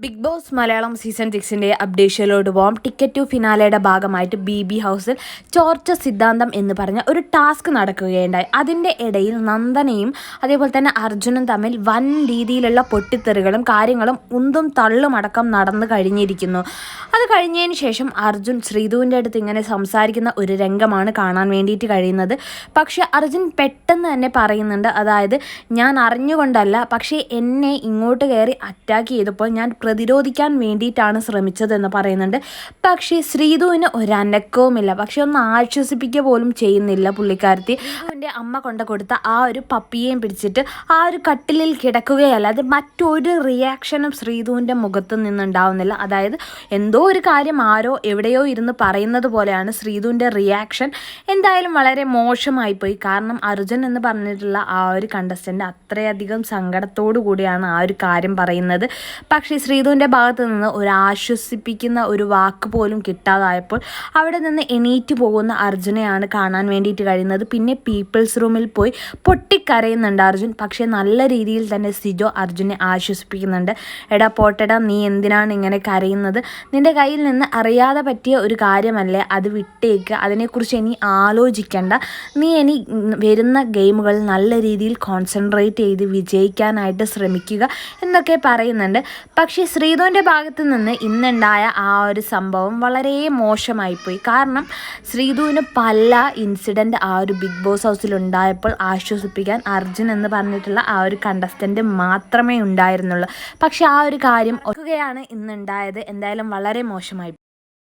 Big boss Malayalam season സിക്സിന്റെ അപ്ഡേഷനിലോട്ട് പോകാം ടിക്കറ്റ് ടു ഫിനാലയുടെ ഭാഗമായിട്ട് ബി ബി ഹൗസിൽ ചോർച്ച സിദ്ധാന്തം എന്ന് പറഞ്ഞ ഒരു ടാസ്ക് നടക്കുകയുണ്ടായി. അതിന്റെ ഇടയിൽ നന്ദനയും അതേപോലെ തന്നെ അർജുനും തമ്മിൽ വൻ രീതിയിലുള്ള പൊട്ടിത്തെറികളും കാര്യങ്ങളും ഉന്തും തള്ളും അടക്കം നടന്നു കഴിഞ്ഞിരിക്കുന്നു. കഴിഞ്ഞതിന് ശേഷം അർജുൻ ശ്രീധുവിന്റെ അടുത്ത് ഇങ്ങനെ സംസാരിക്കുന്ന ഒരു രംഗമാണ് കാണാൻ വേണ്ടിയിട്ട് കഴിയുന്നത്. പക്ഷെ അർജുൻ പെട്ടെന്ന് തന്നെ പറയുന്നുണ്ട് അതായത് ഞാൻ അറിഞ്ഞുകൊണ്ടല്ല പക്ഷേ എന്നെ ഇങ്ങോട്ട് കയറി അറ്റാക്ക് ചെയ്തപ്പോൾ ഞാൻ പ്രതിരോധിക്കാൻ വേണ്ടിയിട്ടാണ് ശ്രമിച്ചതെന്ന് പറയുന്നുണ്ട്. പക്ഷേ ശ്രീധുവിന് ഒരനക്കവുമില്ല പക്ഷെ ഒന്ന് ആശ്വസിപ്പിക്കുക പോലും ചെയ്യുന്നില്ല പുള്ളിക്കാരത്തി. അവന്റെ അമ്മ കൊണ്ട കൊടുത്ത ആ ഒരു പപ്പിയേയും പിടിച്ചിട്ട് ആ ഒരു കട്ടിലിൽ കിടക്കുകയല്ലാതെ മറ്റൊരു റിയാക്ഷനും ശ്രീധുവിന്റെ മുഖത്ത് നിന്നുണ്ടാവുന്നില്ല. അതായത് എന്തോ ഒരു കാര്യം ആരോ എവിടെയോ ഇരുന്ന് പറയുന്നത് പോലെയാണ് ശ്രീധുവിന്റെ റിയാക്ഷൻ എന്തായാലും വളരെ മോശമായി പോയി. കാരണം അർജുൻ എന്ന് പറഞ്ഞിട്ടുള്ള ആ ഒരു കണ്ടസ്റ്റന്റ് അത്രയധികം സങ്കടത്തോടു കൂടിയാണ് ആ ഒരു കാര്യം പറയുന്നത്. പക്ഷേ ശ്രീധുവിന്റെ ഭാഗത്ത് നിന്ന് ഒരു ആശ്വസിപ്പിക്കുന്ന ഒരു വാക്ക് പോലും കിട്ടാതായപ്പോൾ അവിടെ നിന്ന് എണീറ്റ് പോകുന്ന അർജുനെയാണ് കാണാൻ വേണ്ടിയിട്ട് കഴിയുന്നത്. പിന്നെ പീപ്പിൾസ് റൂമിൽ പോയി പൊട്ടിക്കരയുന്നുണ്ട് അർജുൻ. പക്ഷേ നല്ല രീതിയിൽ തന്നെ സിജോ അർജുനെ ആശ്വസിപ്പിക്കുന്നുണ്ട്. എടാ പോട്ടെടാ നീ എന്തിനാണ് ഇങ്ങനെ കരയുന്നത്? നിന്റെ കയ്യിൽ നിന്ന് അറിയാതെ പറ്റിയ ഒരു കാര്യമല്ലേ അത് വിട്ടേക്ക് അതിനെക്കുറിച്ച് ഇനി ആലോചിക്കേണ്ട. നീ ഇനി വരുന്ന ഗെയിമുകൾ നല്ല രീതിയിൽ കോൺസെൻട്രേറ്റ് ചെയ്ത് വിജയിക്കാനായിട്ട് ശ്രമിക്കുക എന്നൊക്കെ പറയുന്നുണ്ട്. പക്ഷേ ശ്രീധുവിന്റെ ഭാഗത്തു നിന്ന് ഇന്നുണ്ടായ ആ ഒരു സംഭവം വളരെ മോശമായിപ്പോയി. കാരണം ശ്രീധുവിന് പല ഇൻസിഡന്റ് ആ ഒരു ബിഗ് ബോസ് ഹൗസിൽ ഉണ്ടായപ്പോൾ ആശ്വസിപ്പിക്കാൻ അർജുൻ എന്ന് പറഞ്ഞിട്ടുള്ള ആ ഒരു കണ്ടസ്റ്റന്റ് മാത്രമേ ഉണ്ടായിരുന്നുള്ളൂ. പക്ഷേ ആ ഒരു കാര്യം ഒക്കുകയാണ് ഇന്നുണ്ടായത്. എന്തായാലും വളരെ മോശമായി